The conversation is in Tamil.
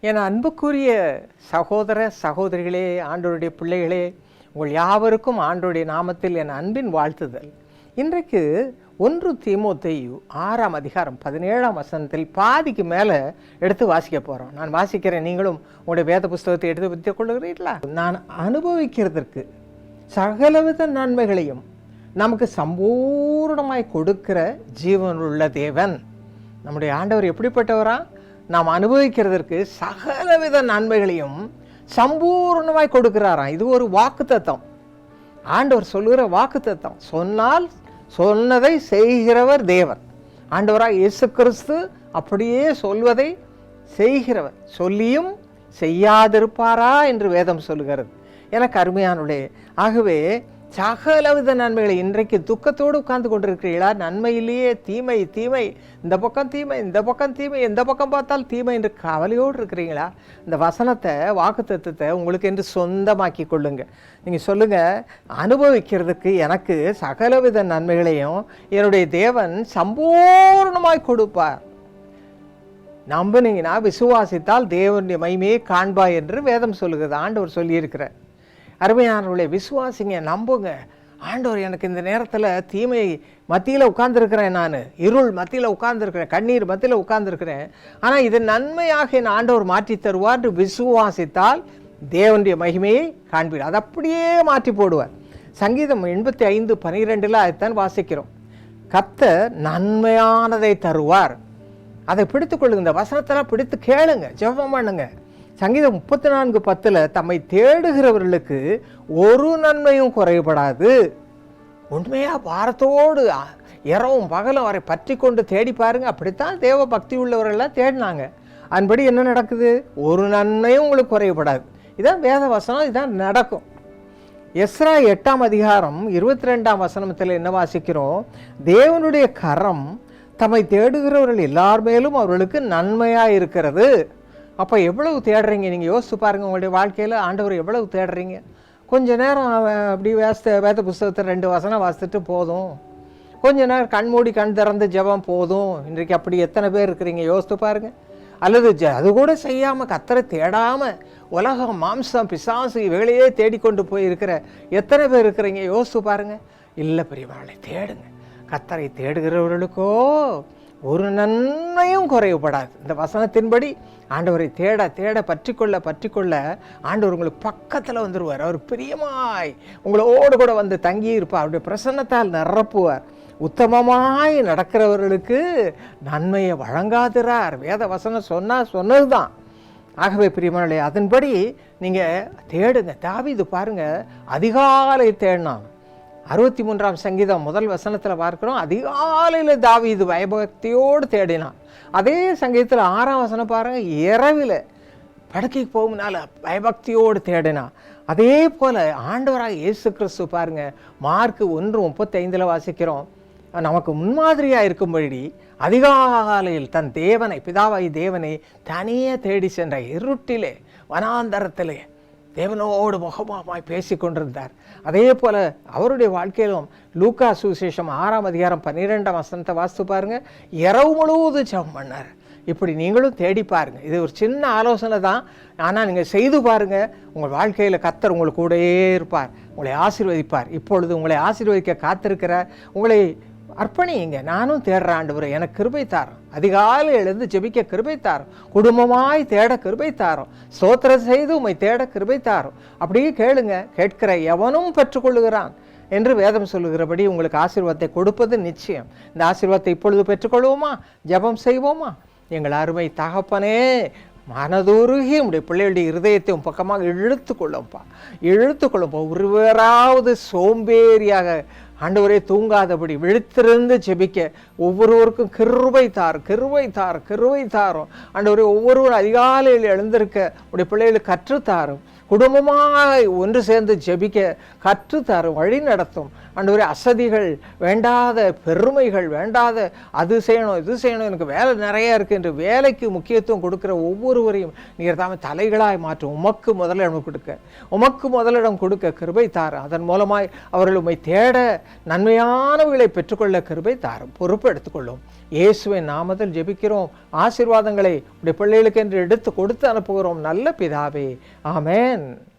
என் அன்புக்குரிய சகோதர சகோதரிகளே ஆண்டோருடைய பிள்ளைகளே உங்கள் யாவருக்கும் ஆண்டோடைய நாமத்தில் என் அன்பின் வாழ்த்துதல். இன்றைக்கு ஒன்று தீமோத்தேயு ஆறாம் அதிகாரம் பதினேழாம் வசனத்தில் பாதிக்கு மேலே எடுத்து வாசிக்க போகிறோம் நான் வாசிக்கிறேன். நீங்களும் உங்களுடைய வேத புஸ்தகத்தை எடுத்து வைத்துக் கொள்கிறீர்களா நான் அனுபவிக்கிறதற்கு சகலவித நன்மைகளையும் நமக்கு சம்பூர்ணமாய் கொடுக்கிற ஜீவனுள்ள தேவன். நம்முடைய ஆண்டவர் எப்படிப்பட்டவரா? நாம் அனுபவிக்கிறதற்கு சகலவித நன்மைகளையும் சம்பூர்ணமாய் கொடுக்கிறாராம். இது ஒரு வாக்குத்தத்தம். ஆண்டவர் சொல்லுகிற வாக்குத்தத்தம். சொன்னால் சொன்னதை செய்கிறவர் தேவர் ஆண்டவராக இயேசு கிறிஸ்து அப்படியே சொல்வதை செய்கிறவர். சொல்லியும் செய்யாதிருப்பாரா என்று வேதம் சொல்லுகிறது. எனக்கு அருமையானுடைய ஆகவே சகலவித நன்மைகளை இன்றைக்கு துக்கத்தோடு உட்கார்ந்து கொண்டிருக்கிறீர்களா? நன்மையிலேயே தீமை தீமை. இந்த பக்கம் தீமை இந்த பக்கம் தீமை எந்த பக்கம் பார்த்தால் தீமை என்று கவலையோடு இருக்கிறீங்களா? இந்த வசனத்தை வாக்குத்தத்தத்தை உங்களுக்கு என்று சொந்தமாக்கி கொள்ளுங்க. நீங்கள் சொல்லுங்கள் அனுபவிக்கிறதுக்கு எனக்கு சகலவித நன்மைகளையும் என்னுடைய தேவன் சம்பூர்ணமாய் கொடுப்பார். நம்பினீங்கன்னா விசுவாசித்தால் தேவனுடைய மைமையை காண்பாய் என்று வேதம் சொல்லுகிறது. ஆண்டவர் சொல்லியிருக்கிறார். அருமையானவர்களே விசுவாசிங்க நம்புங்க. ஆண்டவர் எனக்கு இந்த நேரத்தில் தீமை மத்தியில் உட்கார்ந்துருக்கிறேன் நான். இருள் மத்தியில் உட்கார்ந்துருக்கிறேன் கண்ணீர் மத்தியில் உட்கார்ந்துருக்கிறேன். ஆனால் இது நன்மையாக என் ஆண்டவர் மாற்றி தருவார் என்று விசுவாசித்தால் தேவனுடைய மகிமையை காண்பீர். அதை அப்படியே மாற்றி போடுவார். சங்கீதம் எண்பத்தி ஐந்து பனிரெண்டில் அதைத்தான் வாசிக்கிறோம். கத்த நன்மையானதை தருவார். அதை பிடித்துக்கொள்ளுங்க இந்த வசனத்தெல்லாம் பிடித்து கேளுங்க. ஜெபம் பண்ணுங்கள் சங்கீதம் முப்பத்தி நான்கு பத்தில் தம்மை தேடுகிறவர்களுக்கு ஒரு நன்மையும் குறைபடாது. உண்மையாக பாரத்தோடு இரவும் பகலும் அவரை பற்றி கொண்டு தேடி பாருங்க. அப்படித்தான் தேவ பக்தி உள்ளவர்கள்லாம் தேடினாங்க. அதன்படி என்ன நடக்குது? ஒரு நன்மையும் உங்களுக்கு குறையப்படாது இதான் வேத வசனம் இதான் நடக்கும். எஸ்ரா எட்டாம் அதிகாரம் இருபத்தி ரெண்டாம் வசனத்தில் என்ன வாசிக்கிறோம்? தேவனுடைய கரம் தம்மை தேடுகிறவர்கள் எல்லார் மேலும் அவர்களுக்கு நன்மையாக இருக்கிறது. அப்போ எவ்வளவு தேடுறீங்க? நீங்கள் யோசித்து பாருங்கள் உங்களுடைய வாழ்க்கையில் ஆண்டவர் எவ்வளவு தேடுறீங்க? கொஞ்ச நேரம் அப்படி வேஸ்த வேத புஸ்தகத்தை ரெண்டு வசனம் வாசித்துட்டு போதும். கொஞ்ச நேரம் கண் மூடி கண் திறந்து ஜெபம் போதும். இன்றைக்கு அப்படி எத்தனை பேர் இருக்கிறீங்க? யோசித்து பாருங்கள் அல்லது ஜ அது கூட செய்யாமல் கத்தரை தேடாமல் உலகம் மாம்சம் பிசாசு இவைகளையே தேடிக்கொண்டு போய் இருக்கிற எத்தனை பேர் இருக்கிறீங்க? யோசித்து பாருங்கள் இல்லை பெரியவர்களை தேடுங்க. கத்தரை தேடுகிறவர்களுக்கோ ஒரு நன்மையும் குறைவுபடாது. இந்த வசனத்தின்படி ஆண்டவரை தேட தேட பற்றிக்கொள்ள பற்றிக்கொள்ள ஆண்டவர் உங்களுக்கு பக்கத்தில் வந்துடுவார் அவர் பிரியமாய் உங்களோடு கூட வந்து தங்கி இருப்பார் அவருடைய பிரசன்னத்தால் நிரப்புவார். உத்தமமாய் நடக்கிறவர்களுக்கு நன்மையை வழங்காதிரார். வேத வசனம் சொன்னால் சொன்னது தான் ஆகவே பிரியமானே அதன்படி நீங்கள் தேடுங்க. தாவி இது பாருங்கள் அதிகாலை தேடினான். அறுபத்தி மூன்றாம் சங்கீதம் முதல் வசனத்தில் பார்க்குறோம். அதிகாலையில் தாவி இது பயபக்தியோடு தேடினான். அதே சங்கீதத்தில் ஆறாம் வசனம் பாருங்கள் இரவில் படுக்கைக்கு போகும்னால பயபக்தியோடு தேடினான். அதே போல் ஆண்டவராக இயேசு கிறிஸ்து பாருங்கள் மார்க் ஒன்று முப்பத்தைந்தில் வாசிக்கிறோம். நமக்கு முன்மாதிரியாக இருக்கும்படி அதிகாலையில் தன் தேவனை பிதாவாய் தேவனை தனியே தேடி சென்ற இருட்டிலே வனாந்தரத்திலே தேவனோடு முகமாய் பேசி கொண்டிருந்தார் அதே போல் அவருடைய வாழ்க்கையிலும் லூக்கா சுசேஷம் ஆறாம் அதிகாரம் பன்னிரெண்டாம் வசனத்தை வாசித்து பாருங்க. இரவு முழுவதும் ஜெபம் பண்ணார். இப்படி நீங்களும் தேடி பாருங்கள் இது ஒரு சின்ன ஆலோசனை தான். ஆனால் நீங்கள் செய்து பாருங்கள் உங்கள் வாழ்க்கையில் கத்தர் உங்களுக்கு கூடயே இருப்பார். உங்களை ஆசீர்வதிப்பார். இப்பொழுது உங்களை ஆசீர்வதிக்க காத்திருக்கிற உங்களை அர்ப்பணியுங்க நானும் தேடுற ஆண்டவரை எனக்கு கிருபை தாரோம். அதிகாலை எழுந்து ஜெபிக்க கிருபை தாரோம். குடும்பமாய் தேட கிருபை தாரும். சோத்திர செய்து உம்மை தேட கிருபை தாரும். அப்படியே கேளுங்க கேட்கிற எவனும் பெற்றுக்கொள்ளுகிறான்? என்று வேதம் சொல்லுகிறபடி உங்களுக்கு ஆசீர்வாதத்தை கொடுப்பது நிச்சயம். இந்த ஆசீர்வாதத்தை இப்பொழுது பெற்றுக்கொள்வோமா? ஜெபம் செய்வோமா? எங்கள் அருமை தகப்பனே மனதுருகி உடைய பிள்ளைகளுடைய இருதயத்தை உன் பக்கமாக இழுத்து கொள்ளும்பா இழுத்து கொள்ளும்பா ஒருவராவது சோம்பேறியாக ஆண்டவரே தூங்காதபடி விழித்திருந்து ஜெபிக்க. ஒவ்வொருவருக்கும் கிருவை தார் கிருவை தார் கிருவை தாரும். ஆண்டவரே ஒவ்வொருவரும் அதிகாலையில் எழுந்திருக்க உடைய பிள்ளைகளுக்கு கற்றுத்தாரும். குடும்பமாய் ஒன்று சேர்ந்து ஜெபிக்க கற்றுத்தாரும் வழி நடத்தும். ஆண்டவரே அசதிகள் வேண்டாத பெருமைகள் வேண்டாத அது செய்யணும் இது செய்யணும் எனக்கு வேலை நிறையா இருக்குது என்று வேலைக்கு முக்கியத்துவம் கொடுக்குற ஒவ்வொருவரையும் நீர் தாம தலைகளாய் மாற்றும் உமக்கு முதலிடம் கொடுக்க. உமக்கு முதலிடம் கொடுக்க கிருபை தாரும் அதன் மூலமாய் அவர்கள் உம்மை தேட நன்மையானவைகளை பெற்றுக்கொள்ள கிருபை தாரும் பொறுப்பு எடுத்துக்கொள்ளும். இயேசுவின் நாமத்தில் ஜெபிக்கிறோம். ஆசீர்வாதங்களை உடைய பிள்ளைகளுக்கு என்று எடுத்து கொடுத்து அனுப்புகிறோம். நல்ல பிதாவே. ஆமேன். again